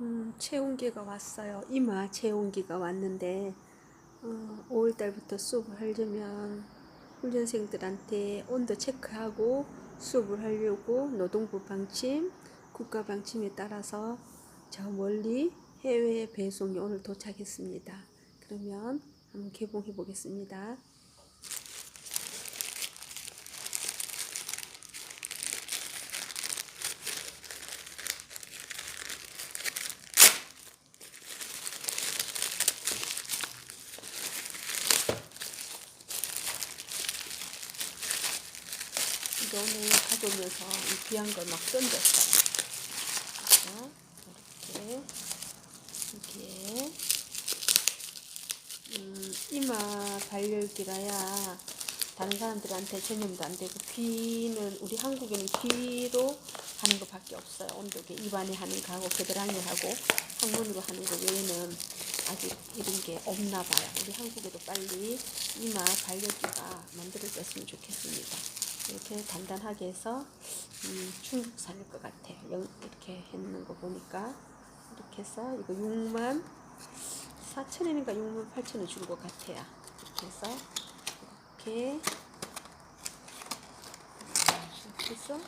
음, 체온계가 왔어요. 이마 체온계가 왔는데 어, 5월달부터 수업을 하려면 훈련생들한테 온도 체크하고 수업을 하려고 노동부 방침, 국가 방침에 따라서 저 멀리 해외 배송이 오늘 도착했습니다. 그러면 한번 개봉해 보겠습니다. 오늘 가져오면서 이 귀한 걸 막 던졌어요. 이렇게 이게 음, 이마 발열기라야 다른 사람들한테 전염도 안 되고 귀는 우리 한국에는 귀로 하는 것밖에 없어요. 온도계 입안에 하는 거하고 겨드랑이 하고 항문으로 하는 거 외에는 아직 이런 게 없나 봐요. 우리 한국에도 빨리 이마 발열기가 만들어졌으면 좋겠습니다. 이렇게 단단하게 해서 음, 중국산일 것 같아요. 영- 이렇게 했는 거 보니까 이렇게 해서 이거 6만 4천원인가 6만 8천원 준 것 같아요. 이렇게 해서 이렇게 이렇게 해서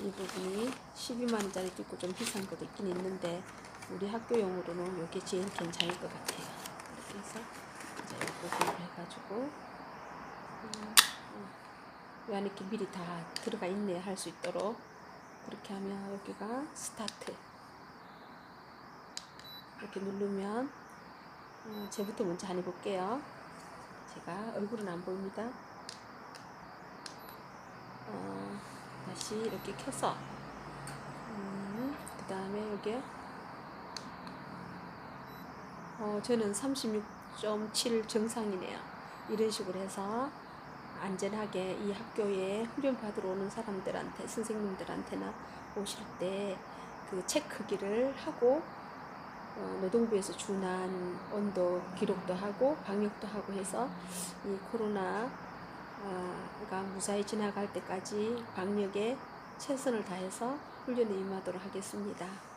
이 부분이 12만 원짜리도 있고 좀 비싼 것도 있긴 있는데 우리 학교용으로는 이게 제일 괜찮을 것 같아요. 이렇게 해서 이제 이 부분을 해가지고 음, 음. 왜 이렇게 미리 다 들어가 있네 할 수 있도록. 그렇게 하면 여기가 스타트. 이렇게 누르면 어, 제부터 먼저 안 해볼게요. 제가 얼굴은 안 보입니다. 어, 다시 이렇게 켜서 음, 그 다음에 여기 어, 저는 36.7 정상이네요. 이런 식으로 해서 안전하게 이 학교에 훈련 받으러 오는 사람들한테 선생님들한테나 오실 때 그 체크기를 하고 어, 노동부에서 준한 온도 기록도 하고 방역도 하고 해서 이 코로나가 무사히 지나갈 때까지 방역에 최선을 다해서 훈련에 임하도록 하겠습니다.